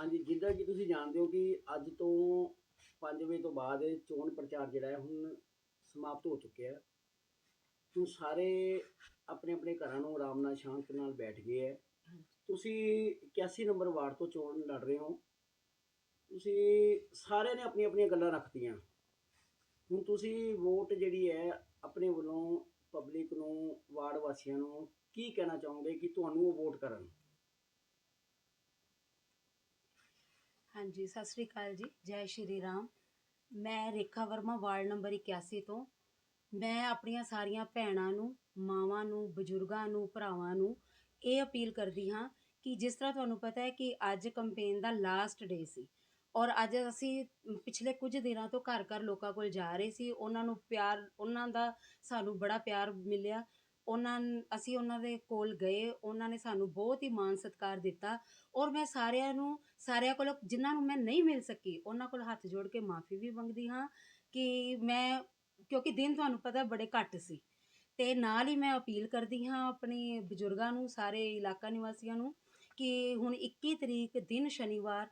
ਹਾਂਜੀ ਜਿੱਦਾਂ ਕਿ ਤੁਸੀਂ ਜਾਣਦੇ ਹੋ ਕਿ ਅੱਜ ਤੋਂ 5 ਵਜੇ ਤੋਂ ਬਾਅਦ ਚੋਣ ਪ੍ਰਚਾਰ ਜਿਹੜਾ ਹੈ ਹੁਣ ਸਮਾਪਤ ਹੋ ਚੁੱਕਿਆ ਹੈ। ਹੁਣ ਸਾਰੇ ਆਪਣੇ ਆਪਣੇ ਘਰਾਂ ਨੂੰ ਆਰਾਮ ਨਾਲ ਸ਼ਾਂਤ ਨਾਲ ਬੈਠ ਗਏ ਹੈ। ਤੁਸੀਂ 81 ਨੰਬਰ ਵਾਰਡ ਤੋਂ ਚੋਣ ਲੜ ਰਹੇ ਹੋ। ਤੁਸੀਂ ਸਾਰਿਆਂ ਨੇ ਆਪਣੀਆਂ ਆਪਣੀਆਂ ਗੱਲਾਂ ਰੱਖਤੀਆਂ। ਹੁਣ ਤੁਸੀਂ ਵੋਟ ਜਿਹੜੀ ਹੈ ਆਪਣੇ ਵੱਲੋਂ ਪਬਲਿਕ ਨੂੰ ਵਾਰਡ ਵਾਸੀਆਂ ਨੂੰ ਕੀ ਕਹਿਣਾ ਚਾਹੋਗੇ ਕਿ ਤੁਹਾਨੂੰ ਉਹ ਵੋਟ ਕਰਨ? ਹਾਂਜੀ, ਸਤਿ ਸ੍ਰੀ ਅਕਾਲ ਜੀ। ਜੈ ਸ਼੍ਰੀ ਰਾਮ। ਮੈਂ ਰੇਖਾ ਵਰਮਾ, ਵਾਰਡ ਨੰਬਰ 81 ਤੋਂ। ਮੈਂ ਆਪਣੀਆਂ ਸਾਰੀਆਂ ਭੈਣਾਂ ਨੂੰ, ਮਾਵਾਂ ਨੂੰ, ਬਜ਼ੁਰਗਾਂ ਨੂੰ, ਭਰਾਵਾਂ ਨੂੰ ਇਹ ਅਪੀਲ ਕਰਦੀ ਹਾਂ ਕਿ ਜਿਸ ਤਰ੍ਹਾਂ ਤੁਹਾਨੂੰ ਪਤਾ ਹੈ ਕਿ ਅੱਜ ਕੰਪੇਨ ਦਾ ਲਾਸਟ ਡੇ ਸੀ ਔਰ ਅੱਜ ਅਸੀਂ ਪਿਛਲੇ ਕੁਝ ਦਿਨਾਂ ਤੋਂ ਘਰ ਘਰ ਲੋਕਾਂ ਕੋਲ ਜਾ ਰਹੇ ਸੀ। ਉਹਨਾਂ ਨੂੰ ਪਿਆਰ, ਉਹਨਾਂ ਦਾ ਸਾਨੂੰ ਬੜਾ ਪਿਆਰ ਮਿਲਿਆ ਉਹਨਾਂ ਅਸੀਂ ਉਹਨਾਂ ਦੇ ਕੋਲ ਗਏ, ਉਹਨਾਂ ਨੇ ਸਾਨੂੰ ਬਹੁਤ ਹੀ ਮਾਣ ਸਤਿਕਾਰ ਦਿੱਤਾ ਔਰ ਮੈਂ ਸਾਰਿਆਂ ਨੂੰ, ਸਾਰਿਆਂ ਕੋਲੋਂ, ਜਿਨ੍ਹਾਂ ਨੂੰ ਮੈਂ ਨਹੀਂ ਮਿਲ ਸਕੀ, ਉਹਨਾਂ ਕੋਲ ਹੱਥ ਜੋੜ ਕੇ ਮਾਫੀ ਵੀ ਮੰਗਦੀ ਹਾਂ ਕਿ ਮੈਂ, ਕਿਉਂਕਿ ਦਿਨ ਤੁਹਾਨੂੰ ਪਤਾ ਬੜੇ ਘੱਟ ਸੀ। ਤੇ ਨਾਲ ਹੀ ਮੈਂ ਅਪੀਲ ਕਰਦੀ ਹਾਂ ਆਪਣੇ ਬਜ਼ੁਰਗਾਂ ਨੂੰ, ਸਾਰੇ ਇਲਾਕਾ ਨਿਵਾਸੀਆਂ ਨੂੰ ਕਿ ਹੁਣ 21 ਤਰੀਕ, ਦਿਨ ਸ਼ਨੀਵਾਰ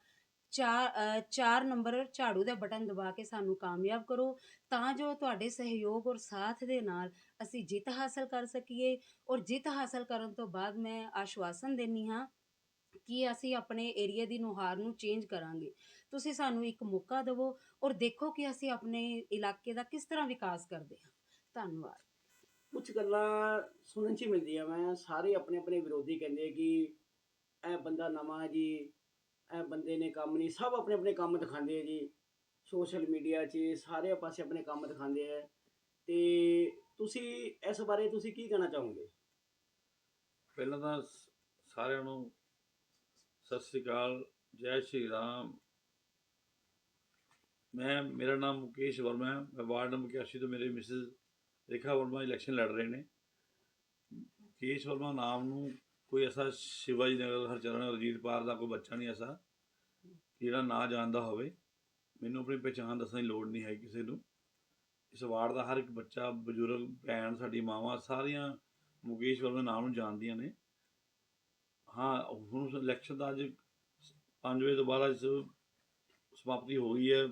ਚਾਰ ਚਾਰ ਨੰਬਰ ਝਾੜੂ ਦਾ ਬਟਨ ਦਬਾ ਕੇ ਸਾਨੂੰ ਕਾਮਯਾਬ ਕਰੋ। ਤਾਂ ਜੋ ਤੁਹਾਡੇ ਸਹਿਯੋਗ ਔਰ ਸਾਥ ਦੇ ਨਾਲ ਅਸੀਂ ਜਿੱਤ ਹਾਸਲ ਕਰ ਸਕੀਏ। ਔਰ ਜਿੱਤ ਹਾਸਲ ਕਰਨ ਤੋਂ ਬਾਅਦ ਮੈਂ ਆਸ਼ਵਾਸਨ ਦਿੰਨੀ ਹਾਂ ਕਿ ਅਸੀਂ ਆਪਣੇ ਏਰੀਆ ਦੀ ਨੁਹਾਰ ਨੂੰ ਚੇਂਜ ਕਰਾਂਗੇ। ਤੁਸੀਂ ਸਾਨੂੰ ਇੱਕ ਮੌਕਾ ਦਿਵੋ ਔਰ ਦੇਖੋ ਕਿ ਅਸੀਂ ਆਪਣੇ ਇਲਾਕੇ ਦਾ ਕਿਸ ਤਰ੍ਹਾਂ ਵਿਕਾਸ ਕਰਦੇ ਹਾਂ। ਧੰਨਵਾਦ। ਕੁਝ ਗੱਲਾਂ ਸੁਣਨ ਚ ਹੀ ਮਿਲਦੀਆਂ ਮੈਂ ਸਾਰੇ ਆਪਣੇ ਆਪਣੇ ਵਿਰੋਧੀ ਕਹਿੰਦੇ ਕਿ ਇਹ ਬੰਦਾ ਨਵਾਂ ਜੀ। ਇਹ ਬੰਦੇ ਨੇ ਕੰਮ ਨਹੀਂ, ਸਭ ਆਪਣੇ ਆਪਣੇ ਕੰਮ ਦਿਖਾਉਂਦੇ ਆ ਜੀ। ਸੋਸ਼ਲ ਮੀਡੀਆ 'ਚ ਸਾਰੇ ਪਾਸੇ ਆਪਣੇ ਕੰਮ ਦਿਖਾਉਂਦੇ ਆ। ਤੇ ਤੁਸੀਂ ਇਸ ਬਾਰੇ ਤੁਸੀਂ ਕੀ ਕਹਿਣਾ ਚਾਹੋਗੇ? ਪਹਿਲਾਂ ਤਾਂ ਸਾਰਿਆਂ ਨੂੰ ਸਤਿ ਸ੍ਰੀ ਅਕਾਲ, ਜੈ ਸ਼੍ਰੀ ਰਾਮ। ਮੈਂ, ਮੇਰਾ ਨਾਮ ਮੁਕੇਸ਼ ਵਰਮਾ ਹੈ। ਮੈਂ ਵਾਰਡ ਨੰਬਰ 81 ਤੋਂ ਮੇਰੇ ਮਿਸਿਸ ਰੇਖਾ ਵਰਮਾ ਇਲੈਕਸ਼ਨ ਲੜ ਰਹੇ ਨੇ। ਮੁਕੇਸ਼ ਵਰਮਾ ਨਾਮ ਨੂੰ ਕੋਈ ਐਸਾ ਸ਼ਿਵਾਜੀ ਨਗਰ ਹਰਚਰਨ ਰਜੀਤ ਪਾਰ ਦਾ ਕੋਈ ਬੱਚਾ ਨਹੀਂ ਐਸਾ ਜਿਹੜਾ ਨਾ ਜਾਣਦਾ ਹੋਵੇ, ਮੈਨੂੰ ਆਪਣੀ ਪਛਾਣ ਦੱਸਣ ਦੀ ਲੋੜ ਨਹੀਂ ਹੈ ਕਿਸੇ ਨੂੰ। ਇਸ ਵਾਰਡ ਦਾ ਹਰ ਇੱਕ ਬੱਚਾ, ਬਜ਼ੁਰਗ, ਭੈਣ, ਸਾਡੀ ਮਾਵਾਂ ਸਾਰੀਆਂ ਮੁਕੇਸ਼ ਵਰਮਾ ਨਾਮ ਨੂੰ ਜਾਣਦੀਆਂ ਨੇ। ਹਾਂ, ਹੁਣ ਇਲੈਕਸ਼ਨ ਦਾ ਅੱਜ 5 ਵਜੇ ਤੋਂ ਬਾਅਦ ਅੱਜ ਸਮਾਪਤੀ ਹੋ ਗਈ ਹੈ।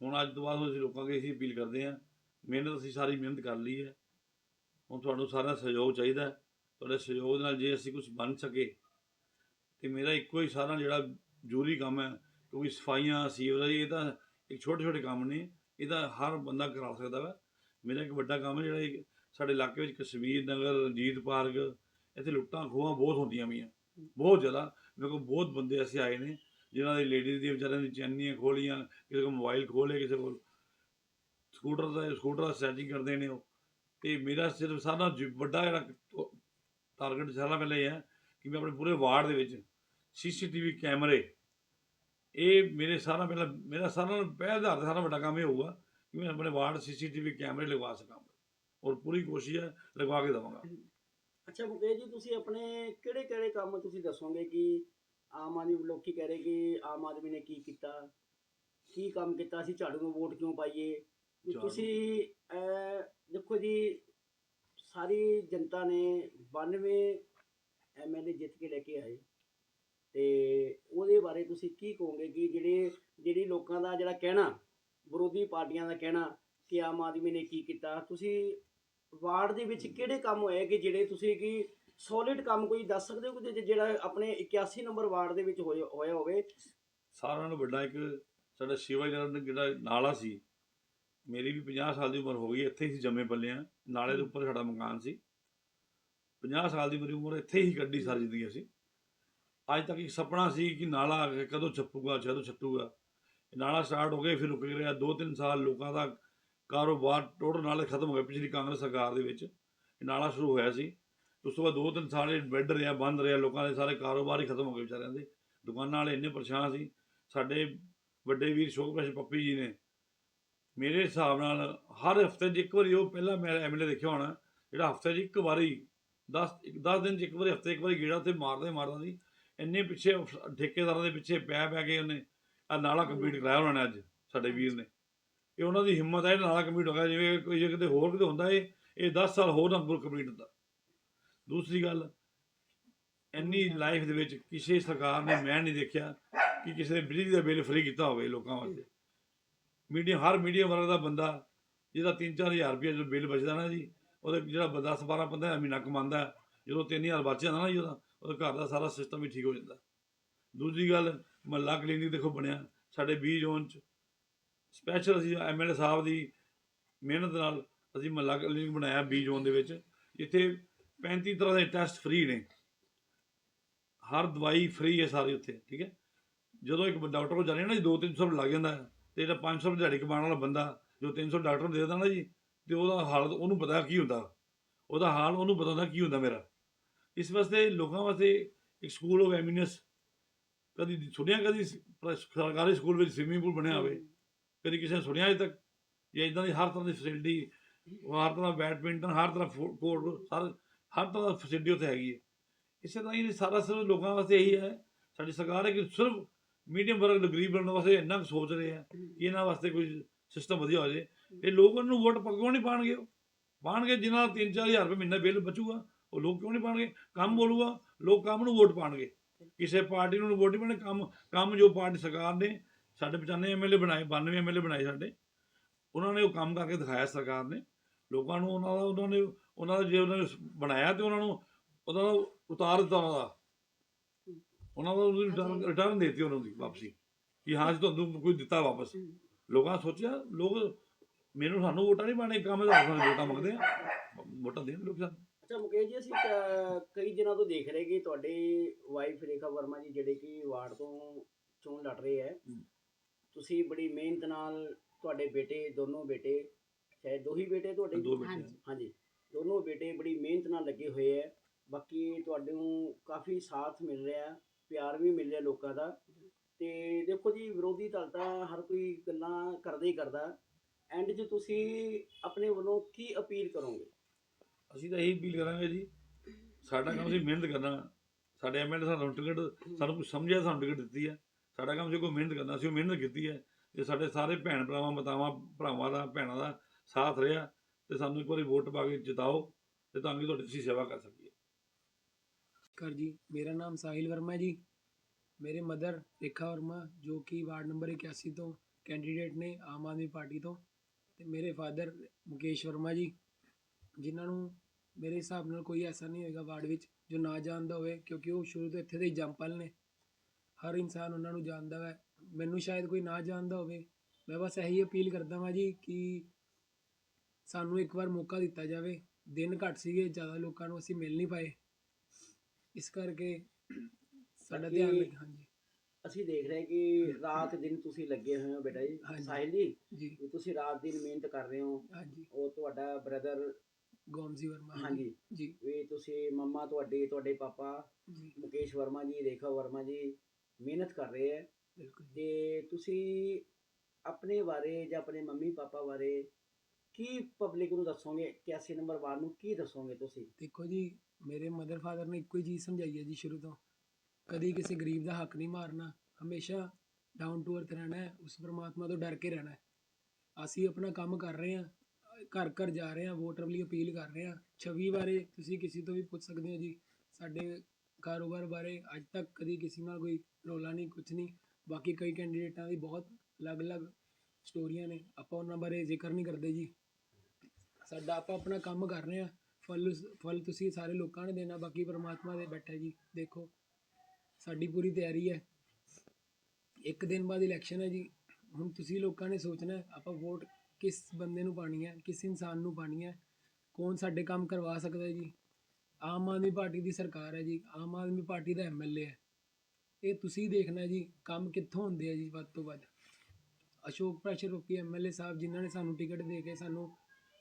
ਹੁਣ ਅੱਜ ਤੋਂ ਬਾਅਦ ਅਸੀਂ ਲੋਕਾਂ ਅੱਗੇ ਅਸੀਂ ਅਪੀਲ ਕਰਦੇ ਹਾਂ, ਮਿਹਨਤ ਅਸੀਂ ਸਾਰੀ ਮਿਹਨਤ ਕਰ ਲਈ ਹੈ। ਹੁਣ ਤੁਹਾਨੂੰ ਸਾਰਿਆਂ ਦਾ ਸਹਿਯੋਗ ਚਾਹੀਦਾ ਹੈ। ਤੁਹਾਡੇ ਸਹਿਯੋਗ ਨਾਲ ਜੇ ਅਸੀਂ ਕੁਝ ਬਣ ਸਕੇ, ਤੇ ਮੇਰਾ ਇੱਕੋ ਹੀ ਸਾਰਾ ਜਿਹੜਾ ਜ਼ਰੂਰੀ ਕੰਮ ਹੈ, ਕਿਉਂਕਿ ਸਫਾਈਆਂ, ਸੀਵਰੇਜ, ਇਹ ਤਾਂ ਇੱਕ ਛੋਟੇ ਛੋਟੇ ਕੰਮ ਨੇ ਇਹਦਾ ਹਰ ਬੰਦਾ ਕਰਾ ਸਕਦਾ ਵਾ। ਮੇਰਾ ਇੱਕ ਵੱਡਾ ਕੰਮ ਹੈ ਜਿਹੜਾ ਸਾਡੇ ਇਲਾਕੇ ਵਿੱਚ ਕਸ਼ਮੀਰ ਨਗਰ, ਰਣਜੀਤ ਪਾਰਕ, ਇੱਥੇ ਲੁੱਟਾਂ ਖੋਹਾਂ ਬਹੁਤ ਹੁੰਦੀਆਂ ਪਈਆਂ, ਬਹੁਤ ਜ਼ਿਆਦਾ। ਮੇਰੇ ਕੋਲ ਬਹੁਤ ਬੰਦੇ ਐਸੇ ਆਏ ਨੇ, ਜਿਨ੍ਹਾਂ ਦੀ ਲੇਡੀਜ਼ ਦੀ ਵਿਚਾਰਿਆਂ ਦੀ ਚੈਨੀਆਂ ਖੋਲੀਆਂ, ਕਿਸੇ ਕੋਲ ਮੋਬਾਈਲ ਖੋਲੇ, ਕਿਸੇ ਕੋਲ ਸਕੂਟਰ ਦਾ ਸਕੂਟਰ ਦਾ ਸੈਟਿੰਗ ਕਰਦੇ ਨੇ ਉਹ। ਤੇ ਮੇਰਾ ਸਿਰਫ ਸਾਰਾ ਜ- ਵੱਡਾ ਜਿਹੜਾ ਟਾਰਗੇਟ ਸਾਰਾ ਪਹਿਲਾਂ ਇਹ ਹੈ ਕਿ ਮੈਂ ਆਪਣੇ ਪੂਰੇ ਵਾਰਡ ਦੇ ਵਿੱਚ ਸੀਸੀਟੀਵੀ ਕੈਮਰੇ ਇਹ ਮੇਰੇ ਸਾਰਾ ਪਹਿਲਾਂ ਮੇਰਾ ਸਾਰਾ ਪਹਿਲ ਆਧਾਰ ਤੇ ਸਾਰਾ ਵੱਡਾ ਕੰਮ ਇਹ ਹੋਊਗਾ ਕਿ ਮੈਂ ਆਪਣੇ ਵਾਰਡ ਸੀਸੀਟੀਵੀ ਕੈਮਰੇ ਲਗਵਾ ਸਕਾਂ ਔਰ ਪੂਰੀ ਕੋਸ਼ਿਸ਼ ਹੈ ਲਗਵਾ ਕੇ ਦੇਵਾਂਗਾ। ਅੱਛਾ ਮੁਕੇਸ਼ ਜੀ ਤੁਸੀਂ ਆਪਣੇ ਕਿਹੜੇ ਕਿਹੜੇ ਕੰਮ ਤੁਸੀਂ ਦੱਸੋਗੇ ਕਿ ਆਮ ਆਦਮੀ ਲੋਕੀ ਕਹਿ ਰਹੇ ਕਿ ਆਮ ਆਦਮੀ ਨੇ ਕੀ ਕੀਤਾ? ਕੀ ਕੰਮ ਕੀਤਾ? ਅਸੀਂ ਝਾੜੂ ਨੂੰ ਵੋਟ ਕਿਉਂ ਪਾਈਏ। ਤੁਸੀਂ ਦੇਖੋ ਜੀ ਸਾਰੀ ਜਨਤਾ ਨੇ 92 ਐਮਐਲਏ ਜਿੱਤ ਕੇ ਲੈ ਕੇ ਆਏ। ਤੇ ਉਹਦੇ ਬਾਰੇ ਤੁਸੀਂ ਕੀ ਕਹੋਗੇ ਕਿ ਜਿਹੜੇ, ਜਿਹੜੀ ਲੋਕਾਂ ਦਾ ਜਿਹੜਾ ਕਹਿਣਾ, ਵਿਰੋਧੀ ਪਾਰਟੀਆਂ ਦਾ ਕਹਿਣਾ ਕਿ ਆਮ ਆਦਮੀ ਨੇ ਕੀ ਕੀਤਾ, ਤੁਸੀਂ ਵਾਰਡ ਦੇ ਵਿੱਚ ਕਿਹੜੇ ਕੰਮ ਹੋਏ ਕਿ ਜਿਹੜੇ ਤੁਸੀਂ ਕਿ ਸੋਲਿਡ ਕੰਮ ਕੋਈ ਦੱਸ ਸਕਦੇ ਹੋ ਕਿ ਜਿਹੜਾ ਆਪਣੇ 81 ਨੰਬਰ ਵਾਰਡ ਦੇ ਵਿੱਚ ਹੋਇਆ ਹੋਇਆ ਹੋਵੇ? ਸਾਰਿਆਂ ਨਾਲੋਂ ਵੱਡਾ ਇੱਕ ਸਾਡਾ ਸ਼ਿਵਾ ਜਨਮ ਜਿਹੜਾ ਨਾਲਾ ਸੀ ਮੇਰੀ ਵੀ 50 ਸਾਲ ਦੀ ਉਮਰ ਹੋ ਗਈ ਇੱਥੇ ਹੀ ਜੰਮੇ ਪੱਲੇ ਆ ਨਾਲੇ ਦੇ ਉੱਪਰ ਸਾਡਾ ਮਕਾਨ ਸੀ। 50 ਸਾਲ ਦੀ ਮੇਰੀ ਉਮਰ ਇੱਥੇ ਹੀ ਕੱਢੀ ਸਾਰੀ ਜ਼ਿੰਦਗੀ ਅਸੀਂ। ਅੱਜ ਤੱਕ ਇੱਕ ਸੁਪਨਾ ਸੀ ਕਿ ਨਾਲਾ ਕਦੋਂ ਛੱਪੂਗਾ ਜਦੋਂ ਛੱਟੂਗਾ। ਨਾਲਾ ਸਟਾਰਟ ਹੋ ਗਿਆ ਫਿਰ ਰੁਕ ਗਿਆ ਦੋ ਤਿੰਨ ਸਾਲ ਲੋਕਾਂ ਦਾ ਕਾਰੋਬਾਰ ਟੋਟਲ ਨਾਲੇ ਖਤਮ ਹੋ ਗਿਆ ਪਿਛਲੀ ਕਾਂਗਰਸ ਸਰਕਾਰ ਦੇ ਵਿੱਚ। ਨਾਲਾ ਸ਼ੁਰੂ ਹੋਇਆ ਸੀ। ਉਸ ਤੋਂ ਬਾਅਦ ਦੋ ਤਿੰਨ ਸਾਲ ਇਹ ਬੈੱਡ ਰਿਹਾ ਬੰਦ ਰਿਹਾ ਲੋਕਾਂ ਦੇ ਸਾਰੇ ਕਾਰੋਬਾਰ ਹੀ ਖਤਮ ਹੋ ਗਏ ਵਿਚਾਰਿਆਂ ਦੇ। ਦੁਕਾਨਾਂ ਵਾਲੇ ਇੰਨੇ ਪਰੇਸ਼ਾਨ ਸੀ। ਸਾਡੇ ਵੱਡੇ ਵੀਰ ਸ਼ੋਕਪ੍ਰਸ਼ ਪੱਪੀ ਜੀ ਨੇ ਮੇਰੇ ਹਿਸਾਬ ਨਾਲ ਹਰ ਹਫ਼ਤੇ 'ਚ ਇੱਕ ਵਾਰੀ ਉਹ ਪਹਿਲਾਂ ਮੈਂ ਐਮਐਲਏ ਦੇਖਿਆ ਹੋਣਾ, ਜਿਹੜਾ ਹਫ਼ਤੇ 'ਚ ਇੱਕ ਵਾਰੀ 10 10 ਦਿਨ 'ਚ ਇੱਕ ਵਾਰੀ, ਹਫ਼ਤੇ ਇੱਕ ਵਾਰੀ ਗੇੜਾ ਤੇ ਮਾਰਦਾ ਮਾਰਦਾ ਸੀ ਇੰਨੇ ਪਿੱਛੇ ਠੇਕੇਦਾਰਾਂ ਦੇ ਪਿੱਛੇ ਪੈ ਪੈ ਕੇ ਉਹਨੇ ਆ ਨਾਲਾ ਕੰਪਲੀਟ ਕਰਾਇਆ ਉਹਨਾਂ ਨੇ ਅੱਜ, ਸਾਡੇ ਵੀਰ ਨੇ। ਇਹ ਉਹਨਾਂ ਦੀ ਹਿੰਮਤ ਹੈ, ਨਾਲਾ ਕੰਪਲੀਟ ਹੋ ਗਿਆ, ਜਿਵੇਂ ਕੋਈ ਜੇ ਕਿਤੇ ਹੋਰ ਕਿਤੇ ਹੁੰਦਾ, ਇਹ ਇਹ 10 ਸਾਲ ਹੋਰ ਨਾ ਪੂਰਾ ਕੰਪਲੀਟ ਹੁੰਦਾ। ਦੂਸਰੀ ਗੱਲ, ਇੰਨੀ ਲਾਈਫ ਦੇ ਵਿੱਚ ਕਿਸੇ ਸਰਕਾਰ ਨੇ ਮੈਂ ਨਹੀਂ ਦੇਖਿਆ ਕਿ ਕਿਸੇ ਨੇ ਬਿਜਲੀ ਦਾ ਬਿੱਲ ਫ੍ਰੀ ਕੀਤਾ ਹੋਵੇ ਲੋਕਾਂ ਵਾਸਤੇ। ਮੀਡੀਅਮ ਹਰ ਮੀਡੀਅਮ ਵਰਗ ਦਾ ਬੰਦਾ ਜਿਹਦਾ 3-4000 ਰੁਪਏ ਜਦੋਂ ਬਿੱਲ ਬਚਦਾ ਨਾ ਜੀ ਉਹਦੇ ਜਿਹੜਾ 10 12 15 ਮਹੀਨਾ ਕਮਾਉਂਦਾ ਹੈ, ਜਦੋਂ 3000 ਬਚ ਜਾਂਦਾ ਨਾ ਜੀ ਉਹਦਾ ਉਹਦਾ ਘਰ ਦਾ ਸਾਰਾ ਸਿਸਟਮ ਹੀ ਠੀਕ ਹੋ ਜਾਂਦਾ। ਦੂਜੀ ਗੱਲ ਮਹੱਲਾ ਕਲੀਨਿਕ ਦੇਖੋ ਬਣਿਆ ਸਾਡੇ ਬੀ ਜ਼ੋਨ ਚ ਸਪੈਸ਼ਲ ਅਸੀਂ ਐਮਐਲਏ ਸਾਹਿਬ ਦੀ ਮਿਹਨਤ ਨਾਲ ਅਸੀਂ ਮਹੱਲਾ ਕਲੀਨਿਕ ਬਣਾਇਆ ਬੀ ਜ਼ੋਨ ਦੇ ਵਿੱਚ ਜਿੱਥੇ 35 ਤਰ੍ਹਾਂ ਦੇ ਟੈਸਟ ਫ੍ਰੀ ਨੇ। ਹਰ ਦਵਾਈ ਫ੍ਰੀ ਹੈ ਸਾਰੀ ਉੱਥੇ ਠੀਕ ਹੈ? ਜਦੋਂ ਇੱਕ ਡਾਕਟਰ ਕੋਲ ਜਾਂਦੇ ਨਾ ਜੀ 2-300 ਸੌ ਲੱਗ ਜਾਂਦਾ। ਹੈ, ਤੇ ਜਿਹੜਾ 500 ਰੁਪਏ ਦਿਹਾੜੀ ਕਮਾਉਣ ਵਾਲਾ ਬੰਦਾ, ਜੋ 300 ਡਾਕਟਰ ਨੂੰ ਦੇ ਦਿੰਦਾ ਨਾ ਜੀ, ਤੇ ਉਹਦਾ ਹਾਲ, ਉਹਨੂੰ ਪਤਾ ਕੀ ਹੁੰਦਾ? ਉਹਦਾ ਹਾਲ ਉਹਨੂੰ ਪਤਾ ਹੁੰਦਾ ਕੀ ਹੁੰਦਾ ਮੇਰਾ? ਇਸ ਵਾਸਤੇ ਲੋਕਾਂ ਵਾਸਤੇ ਇੱਕ ਸਕੂਲ ਆਫ ਐਮਿਨੈਂਸ ਕਦੀ ਸੁਣਿਆ, ਕਦੀ ਸਰਕਾਰੀ ਸਕੂਲ ਵਿੱਚ ਸਵਿਮਿੰਗ ਪੂਲ ਬਣਿਆ ਹੋਵੇ, ਕਦੀ ਕਿਸੇ ਨੇ ਸੁਣਿਆ ਅਜੇ ਤੱਕ? ਜਾਂ ਇਦਾਂ ਦੀ ਹਰ ਤਰ੍ਹਾਂ ਦੀ ਫੈਸਿਲਿਟੀ ਹਰ ਤਰ੍ਹਾਂ ਬੈਡਮਿੰਟਨ ਹਰ ਤਰ੍ਹਾਂ ਕੋਰਟ ਹਰ ਹਰ ਤਰ੍ਹਾਂ ਦੀ ਫੈਸਿਲਿਟੀ ਉੱਥੇ ਹੈਗੀ ਹੈ। ਇਸੇ ਤਰ੍ਹਾਂ ਹੀ ਸਾਰਾ ਸਿਰਫ ਲੋਕਾਂ ਵਾਸਤੇ ਇਹੀ ਹੈ, ਸਾਡੀ ਸਰਕਾਰ ਹੈ ਕਿ ਸਿਰਫ ਮੀਡੀਅਮ ਵਰਗ ਨੂੰ ਗਰੀਬ ਬਣਨ ਵਾਸਤੇ ਇੰਨਾ ਕੁ ਸੋਚ ਰਹੇ ਆ ਕਿ ਇਹਨਾਂ ਵਾਸਤੇ ਕੋਈ ਸਿਸਟਮ ਵਧੀਆ ਹੋ ਜਾਏ। ਇਹ ਲੋਕ ਉਹਨਾਂ ਨੂੰ ਵੋਟ ਪਾ- ਕਿਉਂ ਨਹੀਂ ਪਾਣਗੇ? ਉਹ ਪਾਣਗੇ ਜਿਨ੍ਹਾਂ ਦਾ 3-4000 ਰੁਪਏ ਮਹੀਨਾ ਬਿੱਲ ਬਚੂਗਾ, ਉਹ ਲੋਕ ਕਿਉਂ ਨਹੀਂ ਪਾਣਗੇ? ਕੰਮ ਬੋਲੂਗਾ, ਲੋਕ ਕੰਮ ਨੂੰ ਵੋਟ ਪਾਣਗੇ। ਕਿਸੇ ਪਾਰਟੀ ਨੂੰ ਵੋਟ ਨਹੀਂ ਪਾਣੇ ਕੰਮ ਕੰਮ ਜੋ ਪਾਰਟੀ ਸਰਕਾਰ ਨੇ ਸਾਡੇ 95 ਐਮਐਲਏ ਬਣਾਏ 92 ਐਮਐਲਏ ਬਣਾਏ ਸਾਡੇ, ਉਹਨਾਂ ਨੇ ਉਹ ਕੰਮ ਕਰਕੇ ਦਿਖਾਇਆ ਸਰਕਾਰ ਨੇ। ਲੋਕਾਂ ਨੂੰ ਉਹਨਾਂ ਦਾ, ਉਹਨਾਂ ਨੇ, ਉਹਨਾਂ ਦਾ ਜੇ ਉਹਨਾਂ ਨੇ ਬਣਾਇਆ ਤੇ ਉਹਨਾਂ ਨੂੰ ਉਹਦਾ ਉਤਾਰ ਦਿੱਤਾ ਉਹਨਾਂ ਦਾ। ਉਹਨਾਂ ਦਾ ਰਿਟਰਨ ਰਿਟਰਨ ਦੇਤੀ ਉਹਨਾਂ ਦੀ ਵਾਪਸੀ। ਕਿ ਹਾਂ ਜੀ ਤੁਹਾਨੂੰ ਕੋਈ ਦਿੱਤਾ ਵਾਪਸ। ਲੋਕਾਂ ਨੇ ਸੋਚਿਆ ਲੋਕ ਮੈਨੂੰ ਸਾਨੂੰ ਵੋਟਾਂ ਨਹੀਂ ਪਾਣੇ ਕੰਮ ਦਾ ਸਾਨੂੰ ਵੋਟਾਂ ਮੰਗਦੇ ਆ। ਵੋਟਾਂ ਦੇਣ ਲੋਕ ਸਾਨੂੰ। ਅੱਛਾ ਮੁਕੇਸ਼ ਜੀ ਅਸੀਂ ਕਈ ਦਿਨਾਂ ਤੋਂ ਦੇਖ ਰਹੇ ਕਿ ਤੁਹਾਡੇ ਵਾਈਫ ਰੇਖਾ ਵਰਮਾ ਜੀ ਜਿਹੜੇ ਕਿ ਵਾਰਡ ਤੋਂ ਚੋਣ ਲੜ ਰਹੇ ਹੈ। ਤੁਸੀਂ ਬੜੀ ਮਿਹਨਤ ਨਾਲ ਤੁਹਾਡੇ ਬੇਟੇ ਦੋਨੋਂ ਬੇਟੇ ਸ਼ਾਇਦ ਦੋ ਹੀ ਬੇਟੇ ਤੁਹਾਡੇ। ਹਾਂਜੀ। ਦੋਨੋਂ ਬੇਟੇ ਬੜੀ ਮਿਹਨਤ ਨਾਲ ਲੱਗੇ ਹੋਏ ਹੈ। ਬਾਕੀ ਤੁਹਾਨੂੰ ਕਾਫੀ ਸਾਥ ਮਿਲ ਰਿਹਾ ਪਿਆਰ ਵੀ ਮਿਲਿਆ ਲੋਕਾਂ ਦਾ। ਤੇ ਦੇਖੋ ਜੀ, ਵਿਰੋਧੀ ਦਲ ਤਾਂ ਹਰ ਕੋਈ ਗੱਲਾਂ ਕਰਦਾ ਹੀ ਕਰਦਾ। ਐਂਡ 'ਚ ਤੁਸੀਂ ਆਪਣੇ ਵੱਲੋਂ ਕੀ ਅਪੀਲ ਕਰੋਗੇ? ਅਸੀਂ ਤਾਂ ਇਹੀ ਅਪੀਲ ਕਰਾਂਗੇ ਜੀ, ਸਾਡਾ ਕੰਮ ਸੀ ਮਿਹਨਤ ਕਰਨਾ। ਸਾਡੇ ਐਮਐਲਏ ਸਾਨੂੰ ਟਿਕਟ, ਸਾਨੂੰ ਕੁਝ ਸਮਝਿਆ ਸਾਨੂੰ ਟਿਕਟ ਦਿੱਤੀ ਹੈ। ਸਾਡਾ ਕੰਮ ਸੀ ਕੋਈ ਮਿਹਨਤ ਕਰਨਾ ਸੀ ਉਹ ਮਿਹਨਤ ਕੀਤੀ ਹੈ। ਤੇ ਸਾਡੇ ਸਾਰੇ ਭੈਣ ਭਰਾਵਾਂ, ਮਾਤਾਵਾਂ, ਭਰਾਵਾਂ ਦਾ, ਭੈਣਾਂ ਦਾ ਸਾਥ ਰਿਹਾ, ਤੇ ਸਾਨੂੰ ਇੱਕ ਵਾਰੀ ਵੋਟ ਪਾ ਕੇ ਜਿਤਾਓ, ਤੇ ਤਾਂ ਕਿ ਤੁਹਾਡੀ ਅਸੀਂ ਸੇਵਾ ਕਰ ਸਕੀਏ। ਕਰ ਜੀ। ਮੇਰਾ ਨਾਮ ਸਾਹਿਲ ਵਰਮਾ ਜੀ। ਮੇਰੇ ਮਦਰ ਰੇਖਾ ਵਰਮਾ, ਜੋ ਕਿ ਵਾਰਡ ਨੰਬਰ 81 ਤੋਂ ਕੈਂਡੀਡੇਟ ਨੇ ਆਮ ਆਦਮੀ ਪਾਰਟੀ ਤੋਂ। ਤੇ ਮੇਰੇ ਫਾਦਰ ਮੁਕੇਸ਼ ਵਰਮਾ ਜੀ, ਜਿਨ੍ਹਾਂ ਨੂੰ ਮੇਰੇ ਹਿਸਾਬ ਨਾਲ ਕੋਈ ਐਸਾ ਨਹੀਂ ਹੋਏਗਾ ਵਾਰਡ ਵਿੱਚ ਜੋ ਨਾ ਜਾਣਦਾ ਹੋਵੇ, ਕਿਉਂਕਿ ਉਹ ਸ਼ੁਰੂ ਤੋਂ ਇੱਥੇ ਦੇ ਜੰਪਲ ਨੇ। ਹਰ ਇਨਸਾਨ ਉਹਨਾਂ ਨੂੰ ਜਾਣਦਾ ਹੈ। ਮੈਨੂੰ ਸ਼ਾਇਦ ਕੋਈ ਨਾ ਜਾਣਦਾ ਹੋਵੇ। ਮੈਂ ਬਸ ਇਹੀ ਅਪੀਲ ਕਰਦਾ ਹਾਂ ਜੀ ਕਿ ਸਾਨੂੰ ਇੱਕ ਵਾਰ ਮੌਕਾ ਦਿੱਤਾ ਜਾਵੇ। ਦਿਨ ਘੱਟ ਸੀਗੇ, ਜ਼ਿਆਦਾ ਲੋਕਾਂ ਨੂੰ ਅਸੀਂ ਮਿਲ ਨਹੀਂ ਪਾਏ। ਇਸ ਕਰਕੇ ਸਾਡਾ ਧਿਆਨ ਰੱਖ ਹਾਂਜੀ। ਅਸੀਂ ਦੇਖ ਰਹੇ ਕਿ ਰਾਤ ਦਿਨ ਤੁਸੀਂ ਲੱਗੇ ਹੋਏ ਹੋ ਬੇਟਾ ਜੀ ਹਾਂਜੀ। ਸਾਹਿਲ ਜੀ। ਜੀ। ਵੀ ਤੁਸੀਂ ਰਾਤ ਦਿਨ ਮਿਹਨਤ ਕਰ ਰਹੇ ਹੋ। ਹਾਂਜੀ। ਉਹ ਤੁਹਾਡਾ ਬ੍ਰਦਰ ਗੋਮਜੀ ਵਰਮਾ ਹਾਂਜੀ। ਜੀ। ਵੀ ਤੁਸੀਂ ਮੰਮਾ ਤੁਹਾਡੇ ਤੁਹਾਡੇ ਪਾਪਾ ਜੀ। ਮੁਕੇਸ਼ ਵਰਮਾ ਜੀ ਰੇਖਾ ਵਰਮਾ ਜੀ ਮਿਹਨਤ ਕਰ ਰਹੇ ਹੈ। ਬਿਲਕੁਲ ਜੀ। ਤੇ ਤੁਸੀਂ ਆਪਣੇ ਬਾਰੇ ਜਾਂ ਆਪਣੇ ਮੰਮੀ ਪਾਪਾ ਬਾਰੇ ਕੀ ਪਬਲਿਕ ਨੂੰ ਦੱਸੋਗੇ? 81 ਨੰਬਰ ਵਾਰਡ ਨੂੰ ਕੀ ਦੱਸੋਗੇ ਤੁਸੀਂ? ਦੇਖੋ ਜੀ, ਮੇਰੇ ਮਦਰ ਫਾਦਰ ਨੇ ਇੱਕੋ ਹੀ ਚੀਜ਼ ਸਮਝਾਈ ਹੈ ਜੀ ਸ਼ੁਰੂ ਤੋਂ। ਕਦੀ ਕਿਸੇ ਗਰੀਬ ਦਾ ਹੱਕ ਨਹੀਂ ਮਾਰਨਾ। ਹਮੇਸ਼ਾ ਡਾਊਨ ਟੂ ਅਰਥ ਰਹਿਣਾ ਹੈ, ਉਸ ਪਰਮਾਤਮਾ ਤੋਂ ਡਰ ਕੇ ਰਹਿਣਾ ਹੈ। ਅਸੀਂ ਆਪਣਾ ਕੰਮ ਕਰ ਰਹੇ ਹਾਂ, ਘਰ ਘਰ ਜਾ ਰਹੇ ਹਾਂ ਵੋਟਰ ਲਈ ਅਪੀਲ ਕਰ ਰਹੇ ਹਾਂ। ਛਵੀ ਬਾਰੇ ਤੁਸੀਂ ਕਿਸੇ ਤੋਂ ਵੀ ਪੁੱਛ ਸਕਦੇ ਹੋ ਜੀ। ਸਾਡੇ ਕਾਰੋਬਾਰ ਬਾਰੇ ਅੱਜ ਤੱਕ ਕਦੀ ਕਿਸੇ ਨਾਲ ਕੋਈ ਰੋਲਾ ਨਹੀਂ ਕੁਝ ਨਹੀਂ। ਬਾਕੀ ਕਈ ਕੈਂਡੀਡੇਟਾਂ ਦੀ ਬਹੁਤ ਅਲੱਗ-ਅਲੱਗ ਸਟੋਰੀਆਂ ਨੇ। ਆਪਾਂ ਉਹਨਾਂ ਬਾਰੇ ਜ਼ਿਕਰ ਨਹੀਂ ਕਰਦੇ ਜੀ। ਸਾਡਾ ਆਪਾਂ ਆਪਣਾ ਕੰਮ ਕਰ ਰਹੇ ਹਾਂ। ਫਲ ਫਲ ਤੁਸੀਂ ਸਾਰੇ ਲੋਕਾਂ ਨੇ ਦੇਣਾ, ਬਾਕੀ ਪਰਮਾਤਮਾ ਦੇ ਬੈਠਾ ਜੀ, ਦੇਖੋ। ਸਾਡੀ ਪੂਰੀ ਤਿਆਰੀ ਹੈ। ਇੱਕ ਦਿਨ ਬਾਅਦ ਇਲੈਕਸ਼ਨ ਹੈ ਜੀ। ਹੁਣ ਤੁਸੀਂ ਲੋਕਾਂ ਨੇ ਸੋਚਣਾ ਆਪਾਂ ਵੋਟ ਕਿਸ ਬੰਦੇ ਨੂੰ ਪਾਣੀ ਹੈ, ਕਿਸ ਇਨਸਾਨ ਨੂੰ ਪਾਣੀ ਹੈ, ਕੌਣ ਸਾਡੇ ਕੰਮ ਕਰਵਾ ਸਕਦਾ ਹੈ ਜੀ। ਆਮ ਆਦਮੀ ਪਾਰਟੀ ਦੀ ਸਰਕਾਰ ਹੈ ਜੀ, ਆਮ ਆਦਮੀ ਪਾਰਟੀ ਦਾ ਐਮਐਲਏ ਹੈ। ਇਹ ਤੁਸੀਂ ਦੇਖਣਾ ਜੀ, ਕੰਮ ਕਿੱਥੋਂ ਹੁੰਦੇ ਆ ਜੀ, ਵੱਧ ਤੋਂ ਵੱਧ। ਅਸ਼ੋਕ ਪ੍ਰੈਸ਼ਰ ਰੋਪੀ ਐਮਐਲਏ ਸਾਹਿਬ, ਜਿਨ੍ਹਾਂ ਨੇ ਸਾਨੂੰ ਟਿਕਟ ਦੇ ਕੇ ਸਾਨੂੰ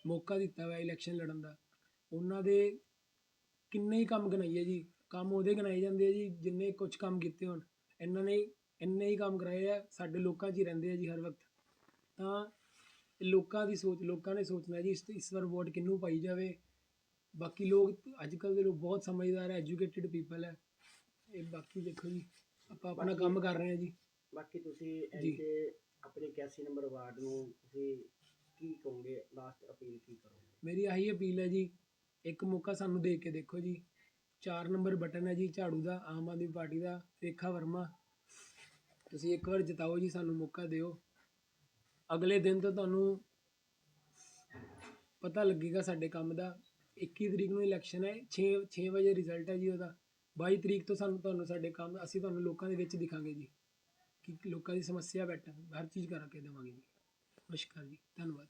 ਮੌਕਾ ਦਿੱਤਾ ਹੋਇਆ ਇਲੈਕਸ਼ਨ ਲੜਨ ਦਾ। ਉਹਨਾਂ ਦੇ ਕਿੰਨੇ ਹੀ ਕੰਮ ਗਨਾਈਏ ਜੀ। ਕੰਮ ਉਹਦੇ ਗਨਾਏ ਜਾਂਦੇ ਆ ਜੀ ਜਿੰਨੇ ਕੁਝ ਕੰਮ ਕੀਤੇ ਹੋਣ। ਇਹਨਾਂ ਨੇ ਇੰਨੇ ਹੀ ਕੰਮ ਕਰਾਏ ਆ ਸਾਡੇ ਲੋਕਾਂ 'ਚ ਹੀ ਰਹਿੰਦੇ ਆ ਜੀ ਹਰ ਵਕਤ। ਤਾਂ ਲੋਕਾਂ ਦੀ ਸੋਚ ਲੋਕਾਂ ਨੇ ਸੋਚਣਾ ਜੀ ਇਸ ਇਸ ਵਾਰ ਵੋਟ ਕਿਹਨੂੰ ਪਾਈ ਜਾਵੇ। ਬਾਕੀ ਲੋਕ ਅੱਜ ਕੱਲ੍ਹ ਦੇ ਲੋਕ ਬਹੁਤ ਸਮਝਦਾਰ ਹੈ ਐਜੂਕੇਟਿਡ ਪੀਪਲ ਹੈ ਇਹ ਬਾਕੀ ਦੇਖੋ ਜੀ ਆਪਾਂ ਆਪਣਾ ਕੰਮ ਕਰ ਰਹੇ ਹਾਂ ਜੀ। ਬਾਕੀ ਤੁਸੀਂ ਜੀ। ਇੱਥੇ ਆਪਣੇ 81 ਨੰਬਰ ਵਾਰਡ ਨੂੰ ਤੁਸੀਂ ਕੀ ਕਹੋਗੇ? ਲਾਸਟ ਅਪੀਲ ਕੀ ਕਰੋਗੇ? ਮੇਰੀ ਆਹੀ ਅਪੀਲ ਹੈ ਜੀ। ਇੱਕ ਮੌਕਾ ਸਾਨੂੰ ਦੇ ਕੇ ਦੇਖੋ ਜੀ। 4 ਨੰਬਰ ਬਟਨ ਹੈ ਜੀ, ਝਾੜੂ ਦਾ, ਆਮ ਆਦਮੀ ਪਾਰਟੀ ਦਾ, ਰੇਖਾ ਵਰਮਾ। ਤੁਸੀਂ ਇੱਕ ਵਾਰ ਜਿਤਾਓ ਜੀ, ਸਾਨੂੰ ਮੌਕਾ ਦਿਓ। ਅਗਲੇ ਦਿਨ ਤੋਂ ਤੁਹਾਨੂੰ ਪਤਾ ਲੱਗੇਗਾ ਸਾਡੇ ਕੰਮ ਦਾ। 21 ਤਰੀਕ ਨੂੰ ਇਲੈਕਸ਼ਨ ਹੈ 6 6 ਵਜੇ ਰਿਜ਼ਲਟ ਹੈ ਜੀ ਉਹਦਾ। 22 ਤਰੀਕ ਤੋਂ ਸਾਨੂੰ ਤੁਹਾਨੂੰ ਸਾਡੇ ਕੰਮ, ਅਸੀਂ ਤੁਹਾਨੂੰ ਲੋਕਾਂ ਦੇ ਵਿੱਚ ਦਿਖਾਂਗੇ ਜੀ। ਕਿ ਲੋਕਾਂ ਦੀ ਸਮੱਸਿਆ ਬੈਠਾ ਹਰ ਚੀਜ਼ ਕਰਕੇ ਦੇਵਾਂਗੇ ਜੀ। ਨਮਸਕਾਰ ਜੀ ਧੰਨਵਾਦ।